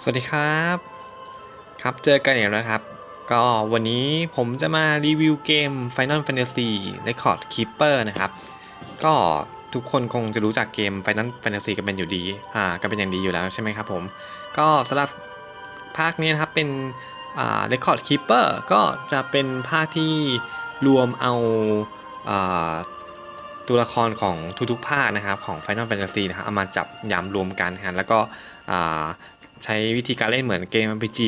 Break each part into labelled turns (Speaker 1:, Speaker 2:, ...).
Speaker 1: สวัสดีครับ ครับเจอกันอีกแล้วครับ ก็วันนี้ผมจะมารีวิวเกม Final Fantasy Record Keeper นะครับ ก็ทุกคนคงจะรู้จักเกม Final Fantasy กันเป็นอยู่ดีอ่ากันเป็นอย่างดีอยู่แล้วใช่ไหมครับผม ก็สำหรับภาคนี้นะครับเป็นอ่า Record Keeper ก็จะเป็นภาคที่รวมเอาอ่าตัวละครของทุกๆภาคนะครับของ Final Fantasy นะครับเอามาจับยำรวมกันนะแล้วก็ ใช้วิธีการเล่นเหมือนเกม RPG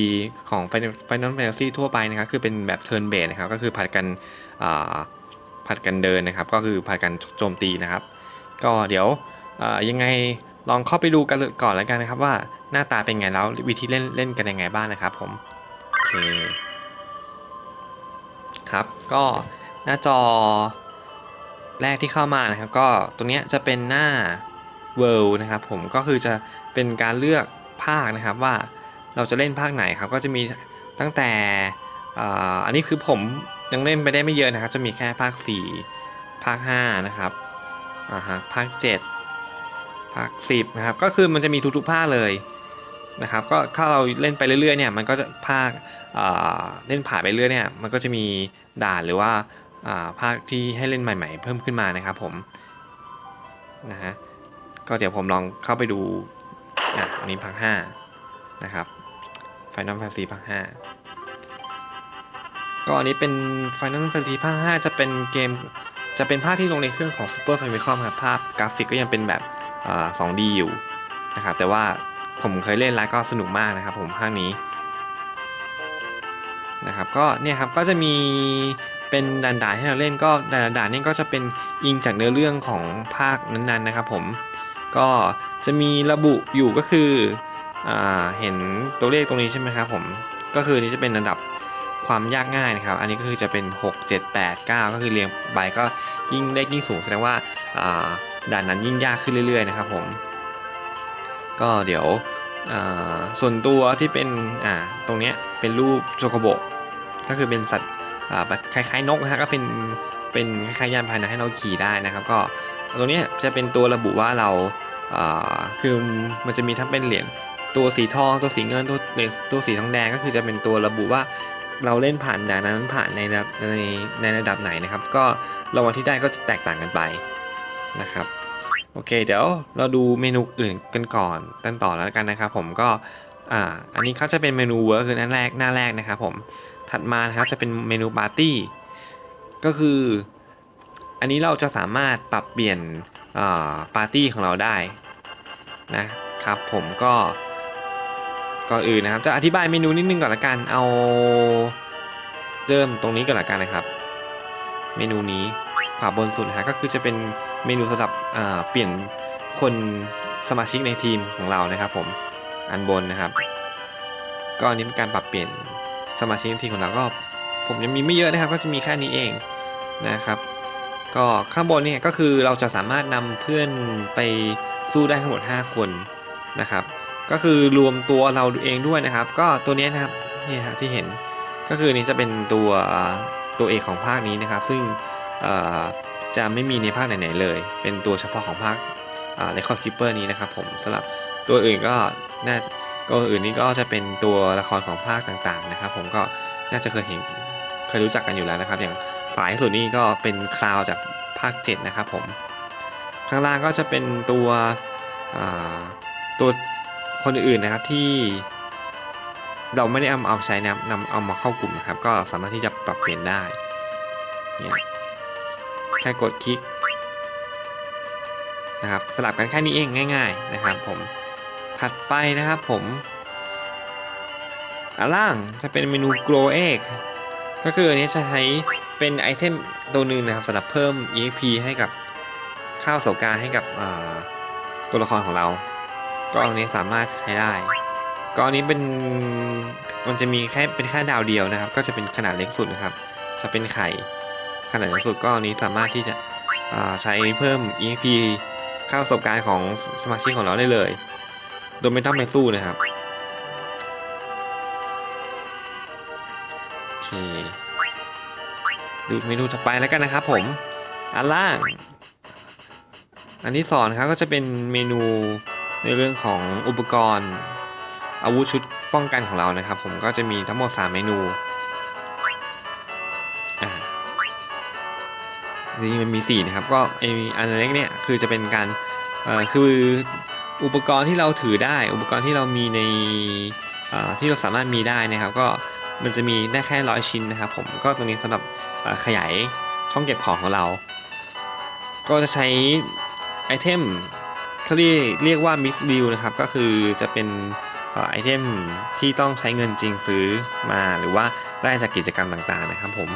Speaker 1: ของ Final Fantasy ทั่วไปนะครับ คือเป็นแบบ turn based นะครับ ก็คือผัดกันผัดกันเดินนะครับ ก็คือผัดกันโจมตีนะครับ ก็เดี๋ยวยังไงลองเข้าไปดูกันก่อนแล้วกันนะครับ ว่าหน้าตาเป็นไงแล้ววิธีเล่นเล่นกันยังไงบ้างนะครับผม โอเค ครับ ก็หน้าจอแรกที่เข้ามานะครับ ก็ตรงเนี้ยจะเป็นหน้า World นะครับผม ก็คือจะเป็นการเลือก ภาคนะครับว่าเราจะเล่นภาคไหนครับก็จะมีตั้งแต่อ,อันนี้คือผมยังเล่นไปได้ไม่เยอะนะครับ จะมีแค่ภาค 4 ภาค 5 นะครับอ่าฮะภาค 7 ภาค 10 นะครับ ก็คือมันจะมีทุกๆภาคเลยนะครับก็ถ้าเราเล่นไปเรื่อยๆเนี่ยมันก็จะภาคอ่าเล่นผ่านไปเรื่อยเนี่ยมันก็จะมีด่านหรือว่าอ่าภาคที่ให้เล่นใหม่ ๆ เพิ่มขึ้นมานะครับผมนะฮะก็เดี๋ยวผมลองเข้าไปดู อะอันนี้ภาค5นะครับ Final Fantasy ภาค5ก็อันนี้เป็น Final Fantasy ภาค 5 จะเป็นเกม จะเป็นภาคที่ลงในเครื่องของ Super Famicom ครับ ภาพกราฟิกก็ยังเป็นแบบอ 2D อยู่นะครับ แต่ว่าผมเคยเล่นแล้วก็สนุกมากนะครับผมภาคนี้นะครับ ก็เนี่ยครับ ก็จะมีเป็นด่านๆให้เราเล่นก็ด่านๆนี่ก็จะเป็นอิงจากเนื้อเรื่องของภาคนั้นๆนะครับผม ก็จะมีระบุอยู่ก็คืออเห็นตัวเลขตรงนี้ใช่ไหมครับผมก็คือนี้จะเป็นระดับความยากง่ายนะครับ อันนี้ก็คือจะเป็น 6 7 8 9 ก็คือเรียงไปก็ยิ่งเลขยิ่งสูงแสดงว่าาด่านนั้นยิ่งยากขึ้นเรื่อยๆนะครับผมก็เดี๋ยวส่วนตัวที่เป็นตรงนี้เป็นรูปโจโกโบก็คือเป็นสัตว์คล้ายๆนกนะฮะก็เป็นเป็นคล้ายๆยานพาหนะให้เราขี่ได้นะครับ ก็ ตรงนี้จะเป็นตัวระบุว่าเราคือมันจะมีทั้งเป็นเหรียญตัวสีทองตัวสีเงินตัวตัวสีทองแดงก็คือจะเป็นตัวระบุว่าเราเล่นผ่านด่านนั้นผ่านในในในระดับไหนนะครับ ก็รางวัลที่ได้ก็จะแตกต่างกันไปนะครับโอเค เดี๋ยวเราดูเมนูอื่นกันก่อนกันต่อแล้วกันนะครับ ผมก็อ่าอันนี้เขาจะเป็นเมนูเวิร์คคือหน้าแรกหน้าแรกนะครับผมถัดมานะครับจะเป็นเมนูปาร์ตี้ก็คือ อันนี้เราจะสามารถปรับเปลี่ยนปาร์ตี้ของเราได้นะครับผมก็ก่อนอื่นนะครับจะอธิบายเมนูนิดนึงก่อนละกันเอาเริ่มตรงนี้ก่อนละกันนะครับ เมนูนี้ขวาบนสุดนะฮะก็คือจะเป็นเมนูสำหรับเปลี่ยนคนสมาชิกในทีมของเรานะครับผมอันบนนะครับ ก็อันนี้เป็นการปรับเปลี่ยนสมาชิกในทีมของเราก็ ผมยังมีไม่เยอะนะครับ ก็จะมีแค่นี้เองนะครับ ก็ข้างบนเนี่ยก็คือเราจะสามารถนำเพื่อนไปสู้ได้ทั้งหมด 5 คนนะครับ ก็คือรวมตัวเราเองด้วยนะครับ ก็ตัวนี้นะครับนี่ฮะที่เห็นก็คือนี้จะเป็นตัวตัวเอกของภาคนี้นะครับ ซึ่งจะไม่มีในภาคไหนๆเลย เป็นตัวเฉพาะของภาคเรคคอร์คิปเปอร์นี้นะครับผมสำหรับตัวอื่นก็น่าก็อื่นนี้ก็จะเป็นตัวละครของภาคต่างๆนะครับ ผมก็น่าจะเคยเห็นเคยรู้จักกันอยู่แล้วนะครับ อย่าง สายสุดนี่ก็เป็นคราวจากภาค 7 นะครับผม ข้างล่างก็จะเป็นตัวตัวคนอื่นนะครับที่เราไม่ได้เอาเอาใช้นะนำเอามาเข้ากลุ่มนะครับ ก็สามารถที่จะปรับเปลี่ยนได้เนี่ยแค่กดคลิกนะครับสลับกันแค่นี้เองง่าย ๆนะครับผมถัดไปนะครับผมอล่างจะเป็นเมนู grow egg ก็คืออันนี้จะใช้เป็นไอเทมตัวหนึ่งนะครับสำหรับเพิ่ม EXP ให้กับข้าวโสการให้กับตัวละครของเรา ก็อันนี้สามารถใช้ได้ ก็อันนี้เป็นมันจะมีแค่เป็นแค่ดาวเดียวนะครับ ก็จะเป็นขนาดเล็กสุดนะครับ จะเป็นไข่ขนาดเล็กสุดก็อันนี้สามารถที่จะใช้เพิ่ม EXP ค่าประสบการของสมาชิกของเราได้เลย โดยไม่ต้องไปสู้นะครับ ดูเมนูต่อไปแล้วกันนะครับผมอันล่าง อันที่สองนครับก็จะเป็นเมนูในเรื่องของอุปกรณ์ อาวุธชุดป้องกันของเรานะครับ ผมก็จะมีทั้งหมด 3 เมนูอ่าจริงมันมี4นะครับก็ไออันเล็กเนี่ยคือจะเป็นการคืออุปกรณ์ที่เราถือได้ อุปกรณ์ที่เรามีในที่เราสามารถมีได้นะครับ ก็ มันจะมีได้แค่ร้อยชิ้นนะครับผมก็ตรงนี้สำหรับขยายช่องเก็บของของเรา ก็จะใช้ไอเทมเขาเรียกเรียกว่า mix deal นะครับ ก็คือจะเป็นไอเทมที่ต้องใช้เงินจริงซื้อมาหรือว่าได้จากกิจกรรมต่างๆนะครับผม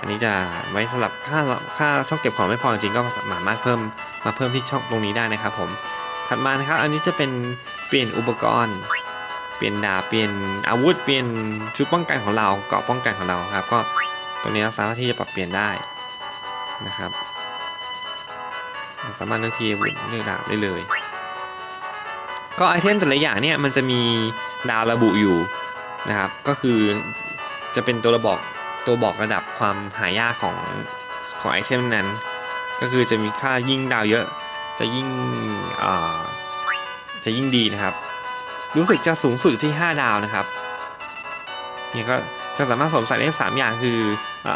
Speaker 1: อันนี้จะไว้สำหรับค่าค่าช่องเก็บของไม่พอจริงก็สามารถเพิ่มมาเพิ่มที่ช่องตรงนี้ได้นะครับผม ถัดมานะครับ อันนี้จะเป็นเปลี่ยนอุปกรณ์ เปลี่ยนดาบเปลี่ยนอาวุธเปลี่ยนชุดป้องกันของเราเกราะป้องกันของเราครับ ก็ตรงนี้เราสามารถที่จะปรับเปลี่ยนได้นะครับ สามารถเลือกที่อาวุธเลือกดาบได้เลย ก็ไอเทมแต่ละอย่างเนี่ยมันจะมีดาวระบุอยู่นะครับ ก็คือจะเป็นตัวระบอกตัวบอกระดับความหายากของของไอเทมนั้น ก็คือจะมีค่ายิ่งดาวเยอะจะยิ่งจะยิ่งดีนะครับ รู้สึกจะสูงสุดที่ 5 ดาวนะครับเนี่ยก็จะสามารถสวมใส่ได้สามอย่างคือ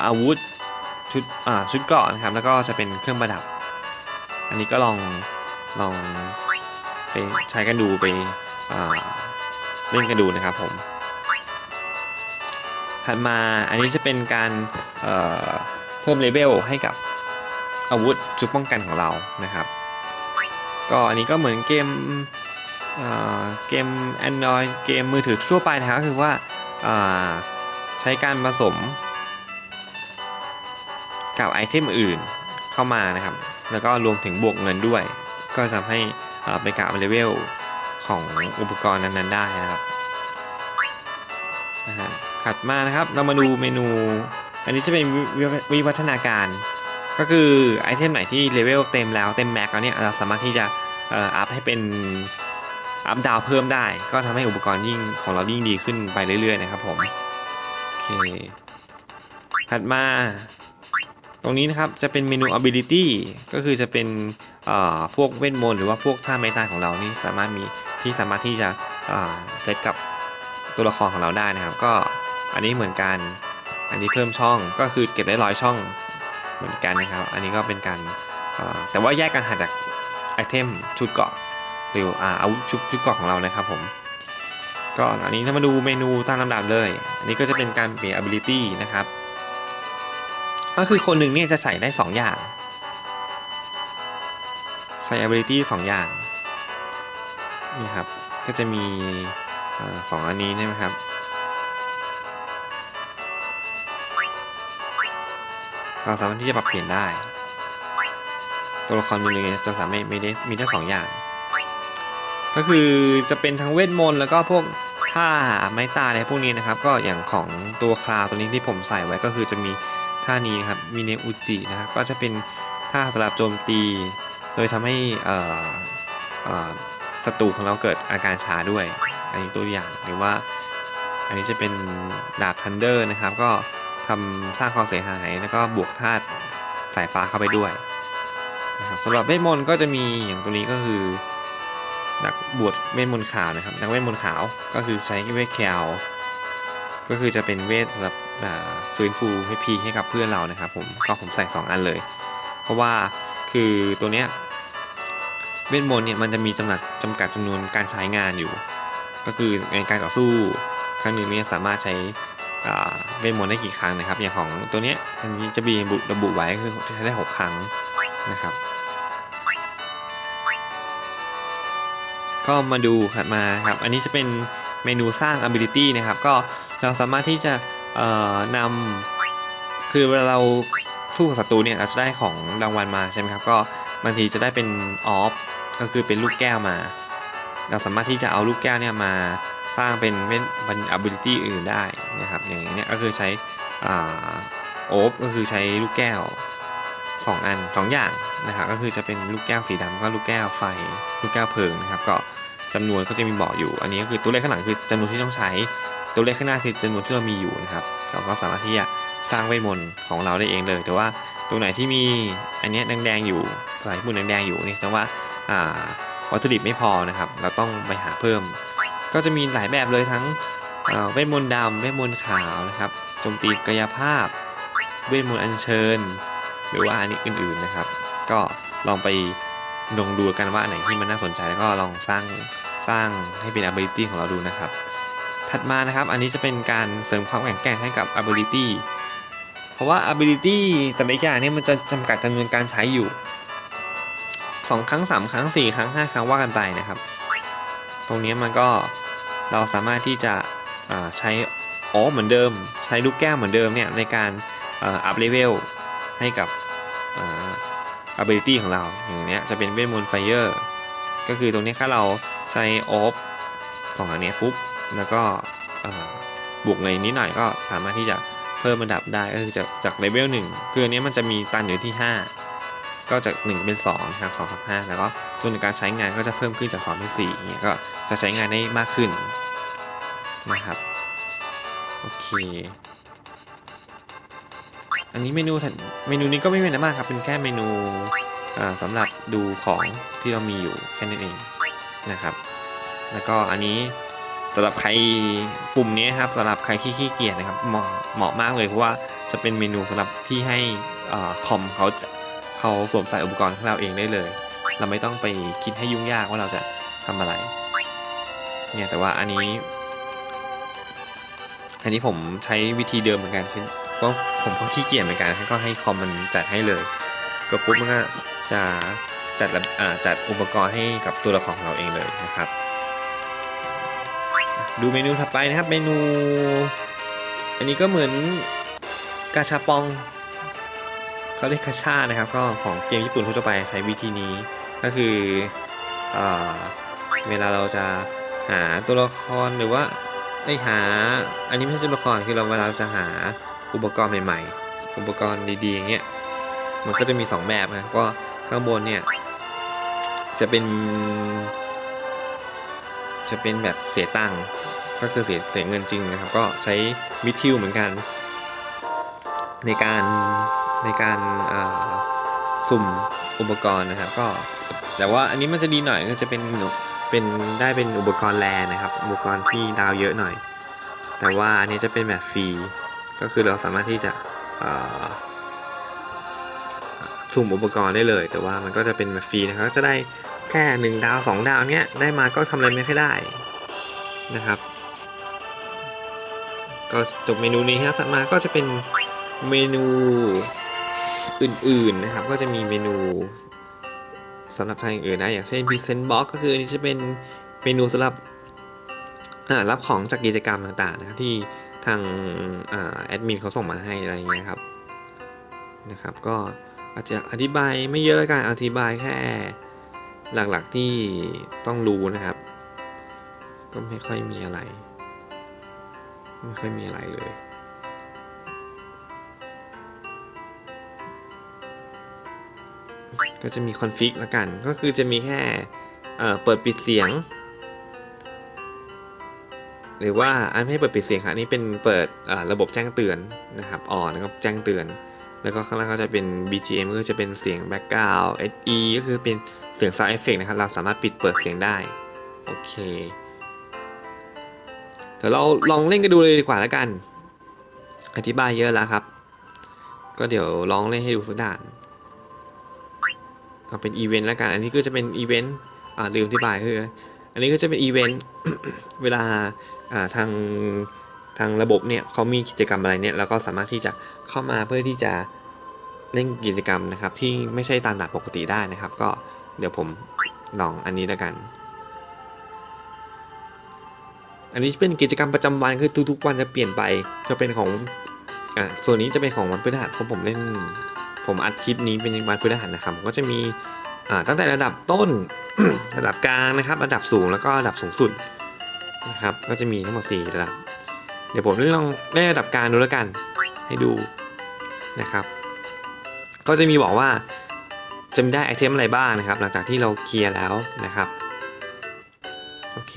Speaker 1: อาวุธชุดชุดเกราะนะครับ แล้วก็จะเป็นเครื่องประดับ อันนี้ก็ลองลองไปใช้กันดูไปเล่นกันดูนะครับผมถัดมาอันนี้จะเป็นการเเพิ่มเลเวลให้กับอาวุธชุดป้องกันของเรานะครับ ก็อันนี้ก็เหมือนเกม เกม Android เกมมือถือทั่วไปนะครับก็คือว่าาใช้การผสม กับไอเทมอื่นเข้ามานะครับ แล้วก็รวมถึงบวกเงินด้วย ก็ทำให้อ่าเป็นการอัพเลเวลของอุปกรณ์นั้น ๆ ได้นะครับถัดมานะครับเรามาดูเมนู อันนี้จะเป็นวิวัฒนาการ ก็คือไอเทมไหนที่เลเวลเต็มแล้วเต็มแม็กแล้วเนี่ยเราสามารถที่จะอ่ออัพให้เป็น อัพดาวเพิ่มได้ ก็ทำให้อุปกรณ์ยิ่งของเรายิ่งดีขึ้นไปเรื่อยๆนะครับผมโอเคถัดมาตรงนี้นะครับจะเป็นเมนู ability ก็คือจะเป็นพวกเวทมนต์หรือว่าพวกท่าไม้ตายของเรานี่สามารถมีที่สามารถที่จะเซตกับตัวละครของเราได้นะครับ ก็อันนี้เหมือนกันอันนี้เพิ่มช่องก็คือเก็บได้ร้อยช่องเหมือนกันนะครับ อันนี้ก็เป็นการแต่ว่าแยกกันหาจากไอเทมชุดเกาะ หรืออาอาวุธชุดชุดเกาะของเรานะครับผมก็อันนี้ถ้ามาดูเมนูตามลำดับเลย อันนี้ก็จะเป็นการเปลี่ยน ability นะครับ ก็คือคนหนึ่งเนี่ยจะใส่ได้ 2 อย่าง ใส่ ability 2 อย่าง นี่ครับ ก็จะมีอสองอันนี้ใช่ไหมครับ เราสามารถที่จะปรับเปลี่ยนได้ ตัวละครมีหนึ่งจะสามารถมีได้มีได้สองอย่าง ก็คือจะเป็นทั้งเวทมนต์แล้วก็พวกท่าไม้ตาอะไรพวกนี้นะครับ ก็อย่างของตัวคลาวตัวนี้ที่ผมใส่ไว้ก็คือจะมีท่านี้นะครับมีเนอุจินะครับก็จะเป็นท่าสำหรับโจมตี โดยทำให้ศัตรูของเราเกิดอาการช้าด้วย อันนี้ตัวอย่างหรือว่า อันนี้จะเป็นดาบทันเดอร์นะครับก็ทำสร้างความเสียหายแล้วก็บวกธาตุสายฟ้าเข้าไปด้วยนะครับสำหรับเวทมนต์ก็จะมีอย่างตัวนี้ก็คือ นักบวชเวทมนต์ขาวนะครับ นักเวทมนต์ขาวก็คือใช้เวทแคลก็คือจะเป็นเวทสำหรับฟื้นฟูให้พีให้กับเพื่อนเรานะครับ ผมก็ผมใส่ 2 อันเลย เพราะว่าคือตัวเนี้ยเวทมนต์เนี่ยมันจะมีจำกัดจำกัดจำนวนการใช้งานอยู่ ก็คือในการต่อสู้ครั้งหนึ่งเนี่ยสามารถใช้เวทมนต์ได้กี่ครั้งนะครับ อย่างของตัวเนี้ยอันนี้จะมีระบุไว้คือจะใช้ได้ 6 ครั้งนะครับ ก็มาดูถัดมาครับ อันนี้จะเป็นเมนูสร้าง ability นะครับ ก็เราสามารถที่จะเอ่อนำคือเวลาเราสู้กับศัตรูเนี่ยเราจะได้ของรางวัลมาใช่ไหมครับ ก็บางทีจะได้เป็นออฟก็คือเป็นลูกแก้วมา เราสามารถที่จะเอาลูกแก้วเนี่ยมาสร้างเป็นเป็นเป็น ability อื่นได้นะครับ อย่างเนี้ยก็คือใช้อ่าโอฟก็คือใช้ลูกแก้ว สองอันสองอย่างนะครับก็คือจะเป็นลูกแก้วสีดำก็ลูกแก้วไฟ ลูกแก้วเพลิงนะครับก็จำนวนก็จะมีบอกอยู่ อันนี้ก็คือตัวเลขข้างหลังคือจำนวนที่ต้องใช้ ตัวเลขข้างหน้าคือจำนวนที่เรามีอยู่นะครับเราก็สามารถที่จะสร้างเวทมนต์ของเราได้เองเลย แต่ว่าตัวไหนที่มีอันนี้แดงๆอยู่สายญี่ปุ่นแดงๆอยู่นี่แสดงว่าวัตถุดิบไม่พอนะครับ เราต้องไปหาเพิ่ม ก็จะมีหลายแบบเลยทั้งเอ่อเวทมนต์ดำเวทมนต์ขาวนะครับโจมตีกายภาพ เวทมนต์อัญเชิญ หรือว่าอันนี้อื่นๆนะครับ ก็ลองไปลองดูกันว่าอันไหนที่มันน่าสนใจแล้วก็ลองสร้างสร้างให้เป็น ability ของเราดูนะครับ ถัดมานะครับ อันนี้จะเป็นการเสริมความแข็งแกร่งให้กับ ability เพราะว่า ability แต่ละอย่างเนี่ยมันจะจำกัดจำนวนการใช้อยู่ 2 ครั้ง 3 ครั้ง 4 ครั้ง 5 ครั้งว่ากันไปนะครับ ตรงนี้มันก็เราสามารถที่จะใช้อ๋อเหมือนเดิม ใช้ลูกแก้วเหมือนเดิมเนี่ยในการอัพเลเวล ให้กับอา ability ของเรา อย่างเนี้ยจะเป็นเวทมนต์ไฟเออร์ก็คือตรงนี้ถ้าเราใช้ออฟสองอันนี้ปุ๊บ แล้วก็บวกเงินนิดหน่อยก็สามารถที่จะเพิ่มระดับได้ก็คือจากจากเลเวลหนึ่งคืออันนี้มันจะมีตันอยู่ที่ 5 ก็จาก 1 เป็น2ครับ2กับ5แล้วก็จนในการใช้งานก็จะเพิ่มขึ้นจาก2เป็น4อย่างเงี้ยก็จะใช้งานได้มากขึ้นนะครับโอเค อันนี้เมนูเมนูนี้ก็ไม่เป็นอะไรมากครับ เป็นแค่เมนูอ่าสำหรับดูของที่เรามีอยู่แค่นั้นเองนะครับ แล้วก็อันนี้สำหรับใครปุ่มนี้ครับสำหรับใครขี้ขี้เกียจนะครับเหมาะเหมาะมากเลยเพราะว่าจะเป็นเมนูสำหรับที่ให้คอมเขาเขาสวมใส่อุปกรณ์ของเราเองได้เลย เราไม่ต้องไปคิดให้ยุ่งยากว่าเราจะทำอะไรเนี่ยแต่ว่าอันนี้ อันนี้ผมใช้วิธีเดิมเหมือนกันเช่น ก็ผมก็ขี้เกียจเหมือนกันก็ให้คอมมันจัดให้เลย ก็ปุ๊บมันก็จะจัดจัดอุปกรณ์ให้กับตัวละครของเราเองเลยนะครับ ดูเมนูถัดไปนะครับเมนู อันนี้ก็เหมือนกาชาปองเขาเรียกกาชานะครับ ก็ของเกมญี่ปุ่นทั่วไปใช้วิธีนี้ก็คือเอเวลาเราจะหาตัวละครหรือว่าไอหา อันนี้ไม่ใช่ตัวละครคือเราเวลาจะหา อุปกรณ์ใหม่ๆ อุปกรณ์ดีๆอย่างเงี้ย มันก็จะมี 2 แบบนะ ก็ข้างบนเนี่ย จะเป็น จะเป็นแบบเสียตังค์ก็คือเสียเสียเงินจริงนะครับ ก็ใช้มิทิวเหมือนกัน ในการในการสุ่มอุปกรณ์นะครับก็แต่ว่าอันนี้มันจะดีหน่อยก็จะเป็นเป็นได้เป็นอุปกรณ์แลนะครับ อุปกรณ์ที่ดาวเยอะหน่อย แต่ว่าอันนี้จะเป็นแบบฟรี ก็คือเราสามารถที่จะสุ่มอุปกรณ์ได้เลย แต่ว่ามันก็จะเป็นแบบฟรีนะครับจะได้แค่หนึ่งดาวสองดาวเนี้ยได้มาก็ทำอะไรไม่ค่อยได้นะครับ ก็จบเมนูนี้ครับถัดมาก็จะเป็นเมนูอื่นๆนะครับ ก็จะมีเมนูสำหรับทางอื่นนะอย่างเช่น Present Box ก็คือนี้จะเป็นเมนูสำหรับรับของจากกิจกรรมต่างๆนะครับที่ ทางอาแอดมินเขาส่งมาให้อะไรอย่างเงี้ยครับนะครับ ก็อาจจะอธิบายไม่เยอะแล้วกันอธิบายแค่หลักๆที่ต้องรู้นะครับ ก็ไม่ค่อยมีอะไร ไม่ค่อยมีอะไรเลยก็จะมีคอนฟิกละกัน ก็คือจะมีแค่เปิดปิดเสียง หรือว่าอันให้เปิดปิดเสียงค่ะอันนี่เป็นเปิดระบบแจ้งเตือนนะครับอ่อนนะครับแจ้งเตือน แล้วก็ข้างล่างก็จะเป็น BGM ก็จะเป็นเสียง background SE ก็คือเป็นเสียง sound effect นะครับ เราสามารถปิดเปิดเสียงได้ โอเค เดี๋ยวเราลองเล่นกันดูเลยดีกว่าแล้วกัน อธิบายเยอะแล้วครับ ก็เดี๋ยวลองเล่นให้ดูสักด่านเอาเป็นอีเวนต์แล้วกัน อันนี้ก็จะเป็นอีเวนต์อ่าลืมอธิบายคือ อันนี้ก็จะเป็นอีเวนต์เวลาทางทางระบบเนี่ยเขามีกิจกรรมอะไรเนี่ยเราก็สามารถที่จะเข้ามาเพื่อที่จะเล่นกิจกรรมนะครับ ที่ไม่ใช่ตามหลักปกติได้นะครับ ก็เดี๋ยวผมลองอันนี้แล้วกัน อันนี้เป็นกิจกรรมประจำวันคือทุกๆวันจะเปลี่ยนไปจะเป็นของอ่าส่วนนี้จะเป็นของวันพฤหัสเพราะผมเล่น ผมอัดคลิปนี้เป็นวันพฤหัสนะครับก็จะมี ตั้งแต่ระดับต้น ระดับกลางนะครับ ระดับสูงแล้วก็ระดับสูงสุดนะครับ ก็จะมีทั้งหมด4ระดับ เดี๋ยวผมลองเล่นระดับกลางดูแล้วกัน ให้ดูนะครับ ก็จะมีบอกว่าจะมีได้ไอเทมอะไรบ้างนะครับ หลังจากที่เราเคลียร์แล้วนะครับ โอเค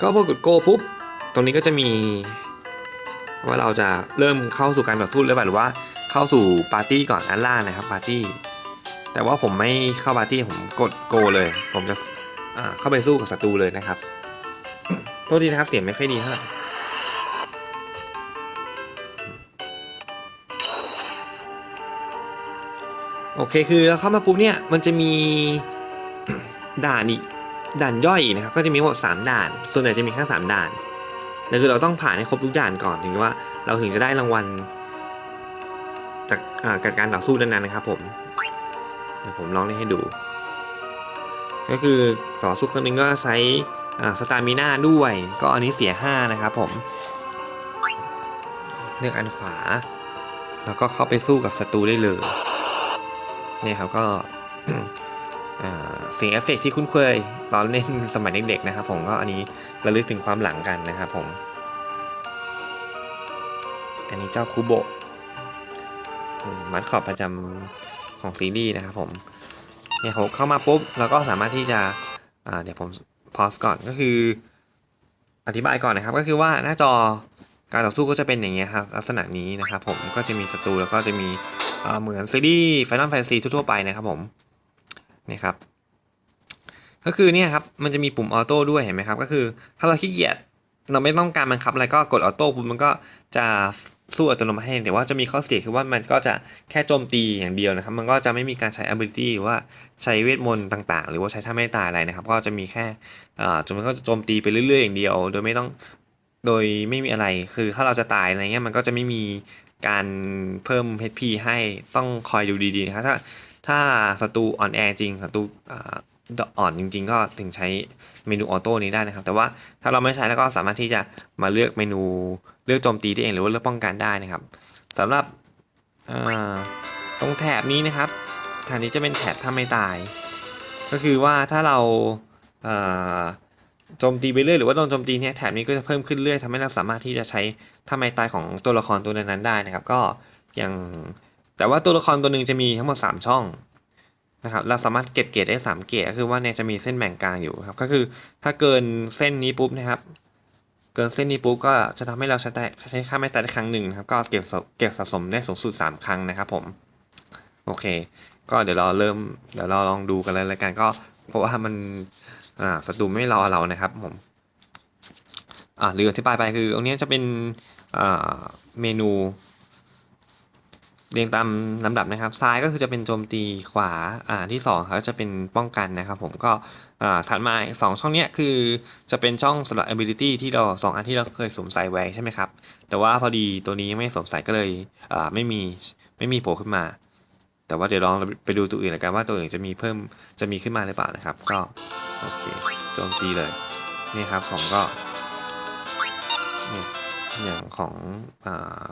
Speaker 1: ก็พอกดโกปุ๊บ ตรงนี้ก็จะมี ว่าเราจะเริ่มเข้าสู่การต่อสู้หรือเปล่าหรือว่าเข้าสู่ปาร์ตี้ก่อนอันล่านะครับปาร์ตี้แต่ว่าผมไม่เข้าปาร์ตี้ผมกดโกเลย ผมจะเข้าไปสู้กับศัตรูเลยนะครับโทษทีนะครับเสียงไม่ค่อยดีเท่าไหร่โอเคคือเราเข้ามาปุ๊บเนี่ยมันจะมีด่านอีกด่านย่อยอีกนะครับ ก็จะมีหมดสามด่าน ส่วนใหญ่จะมีแค่สามด่าน แล้วคือเราต้องผ่านให้ครบทุกด่านก่อนถึงว่า เราถึงจะได้รางวัลจากจากการต่อสู้นั้นๆนะครับผมเดี๋ยวผมลองเล่นให้ดู ก็คือต่อสู้ครั้งหนึงก็ใช้สตามิน่าด้วย ก็อันนี้เสีย 5 นะครับผมเลือกอันขวา แล้วก็เข้าไปสู้กับศัตรูได้เลย เนี่ยครับก็ เสียงเอฟเฟกต์ที่คุ้นเคย ตอนเล่นสมัยเด็กๆนะครับผมก็อันนี้ระลึกถึงความหลังกันนะครับผม อันนี้เจ้าคูโบะมัดขอบประจำของซีรีส์นะครับผมเนี่ยผมเข้ามาปุ๊บเราก็สามารถที่จะเดี๋ยวผมพอสก่อนก็คือ อธิบายก่อนนะครับก็คือว่าหน้าจอการต่อสู้ก็จะเป็นอย่างเงี้ยครับลักษณะนี้นะครับผมก็จะมีศัตรูแล้วก็จะมีเหมือนซีรีส์ Final Fantasy ทั่วๆไปนะครับผม นี่ครับก็คือเนี่ยครับมันจะมีปุ่มออโต้ด้วยเห็นไหมครับก็คือถ้าเราขี้เกียจเราไม่ต้องการบังคับอะไรก็กดออโต้ปุ๊บมันก็จะสู้อัตโนมัติให้แต่ว่าจะมีข้อเสียคือว่ามันก็จะแค่โจมตีอย่างเดียวนะครับ มันก็จะไม่มีการใช้ ability หรือว่าใช้เวทมนต์ต่างๆ หรือว่าใช้ท่าไม่ตายอะไรนะครับ ก็จะมีแค่อ่าจนมันก็จะโจมตีไปเรื่อยๆอย่างเดียว โดยไม่ต้องโดยไม่มีอะไรคือถ้าเราจะตายอะไรเงี้ยมันก็จะไม่มีการเพิ่ม HP ให้ต้องคอยดูดีๆนะครับถ้า ถ้าศัตรูอ่อนแอจริงศัตรูอ่อนจริง ๆ ก็ถึงใช้เมนูออโต้นี้ได้นะครับ แต่ว่าถ้าเราไม่ใช้แล้วก็สามารถที่จะมาเลือกเมนูเลือกโจมตีได้เอง หรือว่าเลือกป้องกันได้นะครับสำหรับตรงแถบนี้นะครับแถบนี้จะเป็นแถบถ้าไม่ตาย ก็คือว่าถ้าเราโจมตีไปเรื่อยหรือว่าโดนโจมตีเนี่ยแถบนี้ก็จะเพิ่มขึ้นเรื่อยทำให้เราสามารถที่จะใช้ถ้าไม่ตายของตัวละครตัวนั้นๆได้นะครับ ก็อย่าง แต่ว่าตัวละครตัวหนึ่งจะมีทั้งหมด 3 ช่องนะครับเราสามารถเก็บเกรดได้ 3 เกรดก็คือว่าเนี่ยจะมีเส้นแบ่งกลางอยู่ครับก็คือถ้าเกินเส้นนี้ปุ๊บนะครับ เกินเส้นนี้ปุ๊บก็จะทำให้เราใช้ใช้ค่าไม่ตายได้ครั้งหนึ่งครับก็เก็บสะเก็บสะสมได้สูงสุด 3 ครั้งนะครับผมโอเค ก็เดี๋ยวเราเริ่มเดี๋ยวเราลองดูกันเลยละกันก็เพราะว่ามันอ่าศัตรูไม่รอเรานะครับผมอ่าลืมอธิบายไปคือตรงนี้จะเป็นอ่าเมนู เรียงตามลำดับนะครับ ซ้ายก็คือจะเป็นโจมตีขวาอ่าที่สองครับจะเป็นป้องกันนะครับ ผมก็อ่าถัดมาสองช่องเนี้ยคือจะเป็นช่องสำหรับ ability ที่เราสองอันที่เราเคยสวมใส่ไว้ใช่ไหมครับ แต่ว่าพอดีตัวนี้ยังไม่สวมใส่ก็เลยอ่าไม่มีไม่มีโผล่ขึ้นมา แต่ว่าเดี๋ยวลองไปดูตัวอื่นแล้วกันว่าตัวอื่นจะมีเพิ่มจะมีขึ้นมาหรือเปล่านะครับ ก็โอเคโจมตีเลยนี่ครับผมก็เนี่ยอย่างของอ่า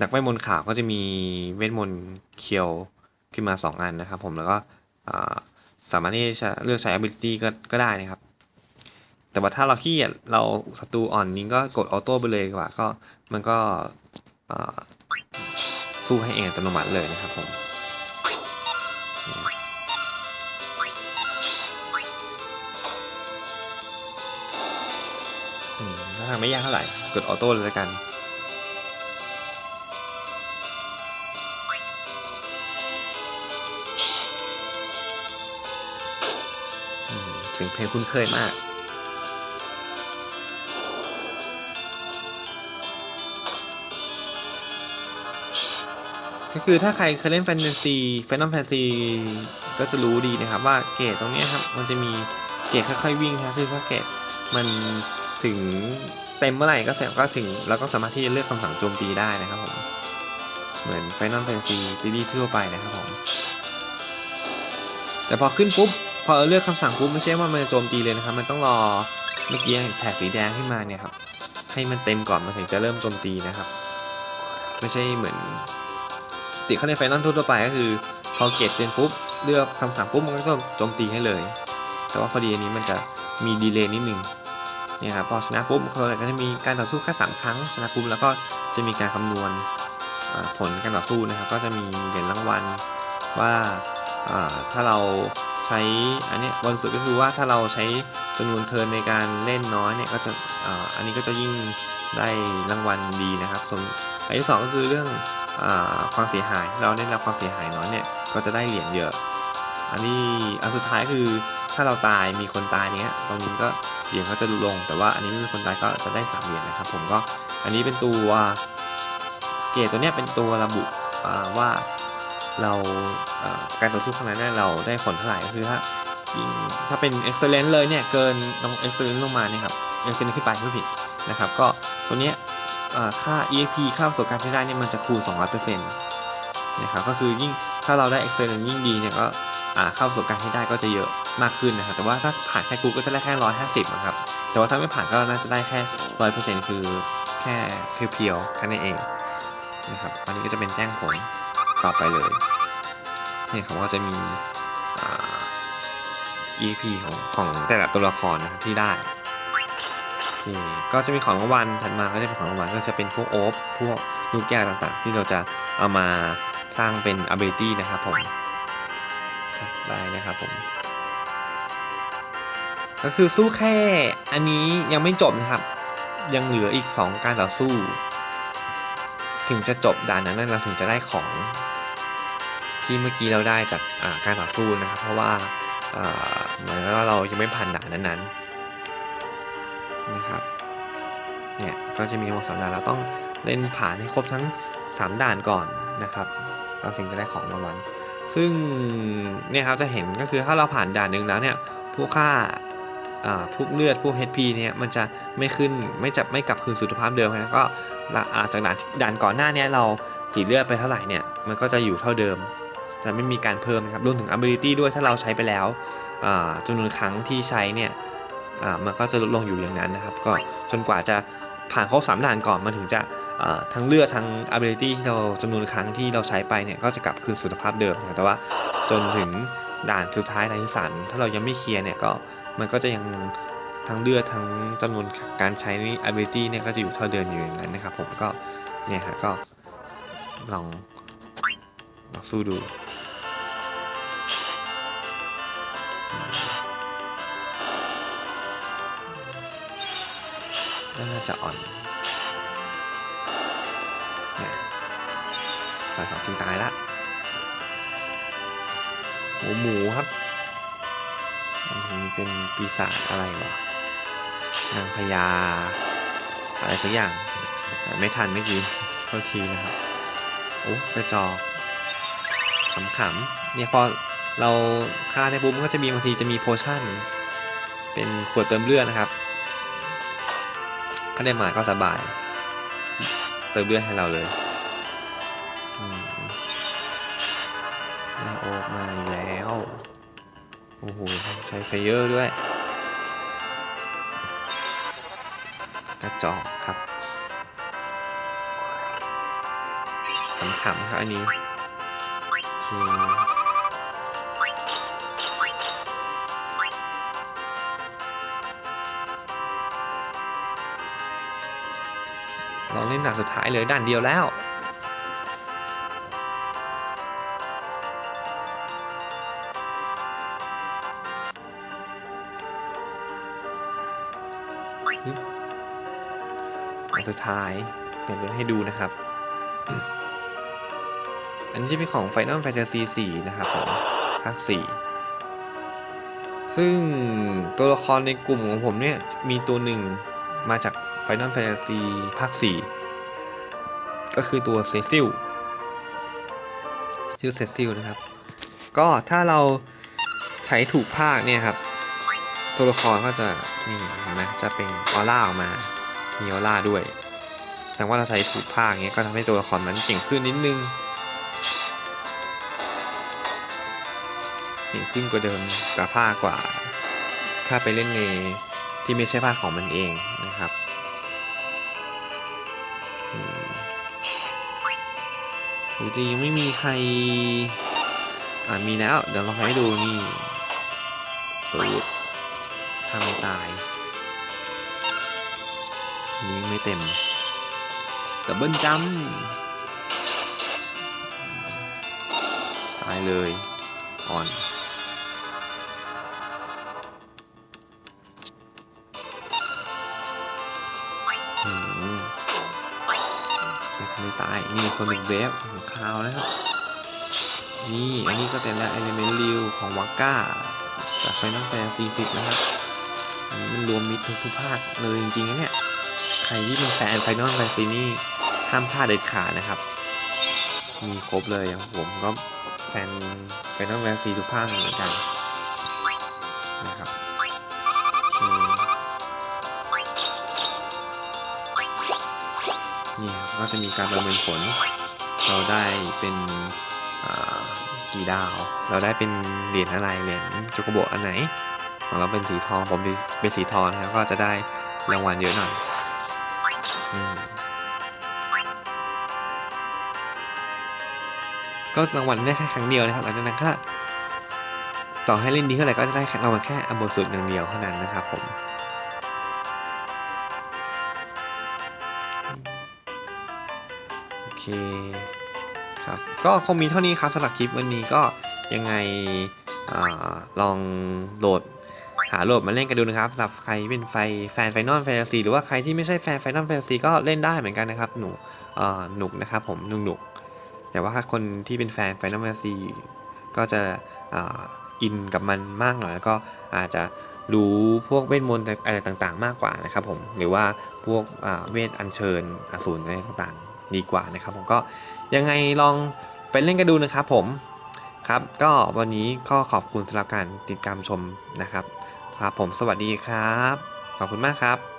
Speaker 1: นักเวทมนต์ขาวก็จะมีเวทมนต์เคียวขึ้นมา 2 อันนะครับผมแล้วก็สามารถที่จะเลือกใช้ ability ก็ก็ได้นะครับ แต่ว่าถ้าเราขี้เราศัตรูอ่อนนี้ก็กดออโต้ไปเลยกว่าก็มันก็สู้ให้เองอัตโนมัติเลยนะครับผมถ้าทางไม่ยากเท่าไหร่ กดออโต้เลยล้วกัน เสียงเพลงคุ้นเคยมาก ก็คือถ้าใครเคยเล่นแฟนตาซีแฟนตาซีก็จะรู้ดีนะครับว่าเกรดตรงนี้ครับมันจะมีเกรดค่อยๆวิ่งครับคือถ้าเกรดมันถึงเต็มเมื่อไหร่ก็แสดงก็ถึงเราก็สามารถที่จะเลือกคำสั่งโจมตีได้นะครับผมเหมือน Final Fantasy ซีรีส์ทั่วไปนะครับผม แต่พอขึ้นปุ๊บ พอเลือกคำสั่งปุ๊บไม่ใช่ว่ามันจะโจมตีเลยนะครับ มันต้องรอเมื่อกี้แถบสีแดงขึ้นมาเนี่ยครับ ให้มันเต็มก่อนมันถึงจะเริ่มโจมตีนะครับ ไม่ใช่เหมือน ติดเข้าในไฟนอลทั่วไปก็คือ พอเก็บเต็มปุ๊บเลือกคำสั่งปุ๊บมันก็โจมตีให้เลย แต่ว่าพอดีอันนี้มันจะมีดีเลย์นิดนึงเนี่ยครับพอชนะปุ๊บก็จะมีการต่อสู้แค่สามครั้งชนะปุ๊บแล้วก็จะมีการคำนวณผลการต่อสู้นะครับ ก็จะมีเหรียญรางวัลว่าถ้าเรา ใช้อันนี้บนสุดก็คือว่าถ้าเราใช้จำนวนเทิร์นในการเล่นน้อยเนี่ยก็จะออันนี้ก็จะยิ่งได้รางวัลดีนะครับ ส่วนอันที่สองก็คือเรื่องอความเสียหาย เราได้รับความเสียหายน้อยเนี่ยก็จะได้เหรียญเยอะ อันนี้อันสุดท้ายคือถ้าเราตายมีคนตายเนี้ยตรงนี้ก็เหรียญก็จะลงแต่ว่าอันนี้ไม่มีคนตายก็จะได้สามเหรียญนะครับ ผมก็อันนี้เป็นตัวเกรดตัวเนี้ยเป็นตัวระบุว่า เราการต่อสู้ครั้งนั้นเราได้ผลเท่าไหร่ก็คือถ้ายิงถ้าเป็น excellent เลยเนี่ยเกินตรง excellent ลงมาเนี่ยครับ excellent ขึ้นไปไม่ผิดนะครับก็ตัวเนี้ยค่า EXP ค่าประสบการณ์ที่ได้เนี่ยมันจะคูณ 200%นะครับก็คือยิ่งถ้าเราได้ excellent ยิ่งดีเนี่ยก็ค่าประสบการณ์ที่ได้ก็จะเยอะมากขึ้นนะครับแต่ว่าถ้าผ่านแค่กูก็จะได้แค่ 150นะครับแต่ว่าถ้าไม่ผ่านก็น่าจะได้แค่ 100%คือแค่เพียวๆแค่นั้นเองนะครับอันนี้ก็จะเป็นแจ้งผล ต่อไปเลยเนี่ยเขาก็จะมีอ EP ของของแต่ละตัวละครนะครับที่ได้ก็จะมีของรางวัลถัดมาก็จะเป็นของรางวัลก็จะเป็นพวกโอ๊บพวกลูกแก้วต่างๆ ที่เราจะเอามาสร้างเป็น ability นะครับผมถัดไปนะครับผมก็คือสู้แค่อันนี้ยังไม่จบนะครับ ยังเหลืออีก 2 การต่อสู้ ถึงจะจบด่านนั้นเราถึงจะได้ของ ที่เมื่อกี้เราได้จากการต่อสู้นะครับ เพราะว่าเหมือนว่าเรายังไม่ผ่านด่านนั้นๆนะครับเนี่ยก็จะมีทั้งหมดสามด่านเราต้องเล่นผ่านให้ครบทั้ง 3 ด่านก่อนนะครับ เราถึงจะได้ของรางวัลซึ่งเนี่ยครับจะเห็นก็คือถ้าเราผ่านด่านหนึ่งแล้วเนี่ยพวกค่าพวกเลือดพวก HP เนี่ยมันจะไม่ขึ้นไม่จะไม่กลับคืนสู่สภาพเดิมนะก็จากด่านด่านก่อนหน้านี้เราสีเลือดไปเท่าไหร่เนี่ยมันก็จะอยู่เท่าเดิม จะไม่มีการเพิ่มนะครับรวมถึง ability ด้วยถ้าเราใช้ไปแล้วจำนวนครั้งที่ใช้เนี่ยมันก็จะลดลงอยู่อย่างนั้นนะครับ ก็จนกว่าจะผ่านครบสามด่านก่อนมันถึงจะทั้งเลือดทั้ง ability ที่เราจำนวนครั้งที่เราใช้ไปเนี่ยก็จะกลับคืนสู่สภาพเดิมนะแต่ว่าจนถึงด่านสุดท้ายด่านที่สามถ้าเรายังไม่เคลียร์เนี่ยก็มันก็จะยังทั้งเลือดทั้งจำนวนการใช้ ability เนี่ยก็จะอยู่เท่าเดิมอยู่อย่างนั้นนะครับผมก็เนี่ยฮะก็ลอง ลองสู้ดูน่าจะอ่อนเนี่ยตายสองทีตายละหมูหมูครับอันนี้เป็นปีศาจอะไรวะนางพญาอะไรสักอย่างแต่ไม่ทันเมื่อกี้โทษทีนะครับ โอ้กระจอก ขำๆเนี่ยพอเราฆ่าได้ปุ๊บมันก็จะมีบางทีจะมีโพชั่น เป็นขวดเติมเลือดนะครับถ้าได้มาก็สบาย เติมเลือดให้เราเลยได้โอกมาอีกแล้ว โอ้โห ใช้ไฟเยอร์ด้วย กระจอกครับขำๆครับอันนี้ โอเคลองเล่นด่านสุดท้ายเลยด่านเดียวแล้วอันสุดท้ายเดี๋ยวเดี๋ยวให้ดูนะครับ อันนี้จะเป็นของ Final Fantasy 4นะครับผมภาค4ซึ่งตัวละครในกลุ่มของผมเนี่ย มีตัวหนึ่งมาจาก Final Fantasy ภาค 4 ก็คือตัวเซซิลชื่อเซซิลนะครับ ก็ถ้าเราใช้ถูกภาคเนี่ยครับ ตัวละครก็จะนี่เห็นไหมจะเป็นออร่าออกมา มีออร่าด้วย แต่ว่าเราใช้ถูกภาคเงี้ยก็ทำให้ตัวละครนั้นเก่งขึ้นนิดนึง เก่งขึ้นกว่าเดิมกว่าภากว่า ถ้าไปเล่นในที่ไม่ใช่ภาของมันเองนะครับอืมปกติยังไม่มีใคร อ่ามีแล้ว เดี๋ยวเราให้ดูนี่ปืดทำไม่ตายยิงไม่เต็มดับเบิลจัมตายเลย อ่อน โซนิกเวฟของคาวนะครับนี่อันนี้ก็เป็นแล้ว Element r e w ของวาก้าจาก Final Fantasy 10นะครับอันนี้มันรวมมิตรทุกทุกภาคเลยจริงๆนะเนี่ยใครที่เป็นแฟน Final Fantasy นี่ห้ามพลาดเด็ดขาดนะครับ มีครบเลยอย่างผมก็แฟน Final Fantasy ทุกภาคเหมือนกัน ก็จะมีการประเมินผล เราได้เป็นกี่ดาว เราได้เป็นเหรียญอะไรเหรียญจุกโบอันไหน ของเราเป็นสีทองผมเป็นสีทองนะครับก็จะได้รางวัลเยอะหน่อยก็รางวัลได้แค่ครั้งเดียวนะครับหลังจากนั้นก็ต่อให้เล่นดีเท่าไหร่ก็จะได้รางวัลแค่อันบนสุดอย่างเดียวเท่านั้นนะครับผม เคครับก็คงมีเท่านี้ครับสำหรับคลิปวันนี้ก็ยังไงอลองโหลดหาโหลดมาเล่นกันดูนะครับสำหรับใครเป็นไฟแฟนไฟนอลแฟนตาซีหรือว่าใครที่ไม่ใช่แฟนไฟนอลแฟนตาซีก็เล่นได้เหมือนกันนะครับหนูหนุกนะครับผมหนุกหนุกแต่ว่าคนที่เป็นแฟนไฟนอลแฟนตาซีก็จะอินกับมันมากหน่อยแล้วก็อาจจะรู้พวกเวทมนต์อะไรต่างๆ มากกว่านะครับผมหรือว่าพวกเวทอัญเชิญอสูรอะไรต่างๆ ดีกว่านะครับ ผมก็ยังไงลองไปเล่นกันดูนะครับผมครับ ก็วันนี้ก็ขอบคุณสำหรับการติดตามชมนะครับ ครับผมสวัสดีครับ ขอบคุณมากครับ